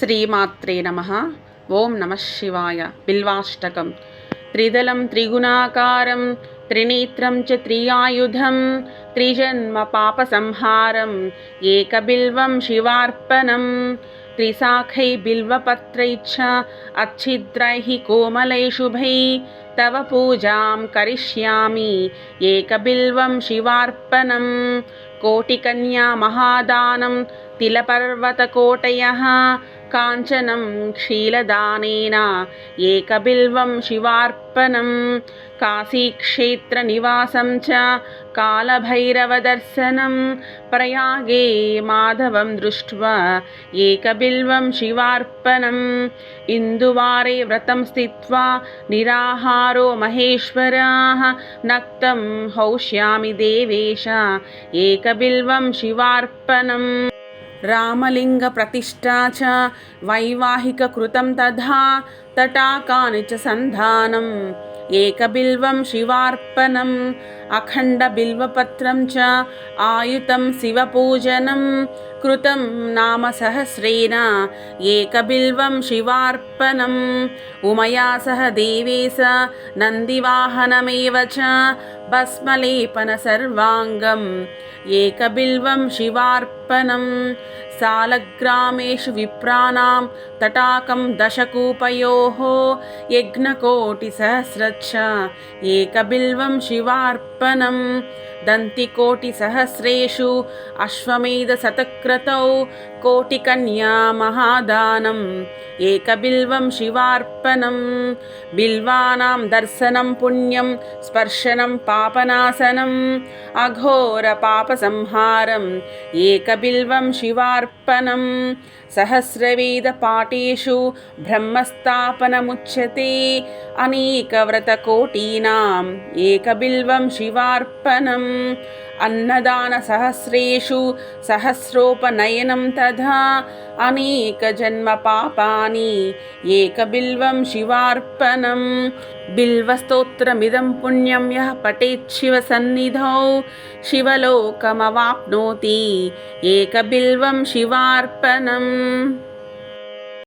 శ్రీమాత్రే నమ ఓం నమ శివాయ బిల్వాష్టకం త్రిదలం త్రిగుణాకారం త్రినేత్రం చ త్రియాయుధం త్రిజన్మ పాపసంహారం ఏకబిల్వం శివార్పణం त्रिशाखै बिल्वपत्रैश्च अच्छिद्रैः कोमलै शुभै तव पूजां करिष्यामि एकबिल्वं शिवार्पणं कोटिकन्या महादानं तिलपर्वतकोटयः కాంచనం క్షీలదానేన ఏకబిల్వం శివార్పణం కాశీక్షేత్రనివాసం చ కాలభైరవదర్శనం ప్రయాగే మాధవం దృష్ట్వా ఏకబిల్వం శివార్పణం ఇందువారే వ్రతం స్థిత్వా నిరాహారో మహేశ్వరా నక్తం హౌష్యామి దేవేశ ఏకబిల్వం శివార్పణం रामलिङ्गप्रतिष्ठा च वैवाहिककृतं तथा तटाकानि च सन्धानम् एकबिल्वं शिवार्पणम् अखण्डबिल्वपत्रं च आयुतं शिवपूजनं कृतं नाम सहस्रेण एकबिल्वं शिवार्पणम् उमया सह देवेश नन्दिवाहनमेव च भस्मलेपनसर्वाङ्गम् एकबिल्वं शिवार्पणम् सालग्रामेषु विप्राणां तटाकं दशकूपयोः यज्ञकोटिसहस्रच्छ एकबिल्वं शिवार्पणम् दन्तिकोटिसहस्रेषु अश्वमेधशतक्रतौ कोटिकन्या महादानम् एकबिल्वं शिवार्पणं बिल्वानां दर्शनं पुण्यं स्पर्शनं पापनाशनम् अघोरपापसंहारम् एकबिल्वं शिवार्पणं सहस्रवेदपाठेषु ब्रह्मस्थापनमुच्यते अनेकव्रतकोटीनाम् एकबिल्वं शिवार्पणम् अन्नदानसहस्रेषु सहस्रोपनयनं तथा अनेकजन्मपापानि एकबिल्वं शिवार्पणम् बिल्वस्तोत्रमिदं पुण्यं यः पठेच्छिवसन्निधौ शिवलोकमवाप्नोति एकबिल्वं शिवार्पणम्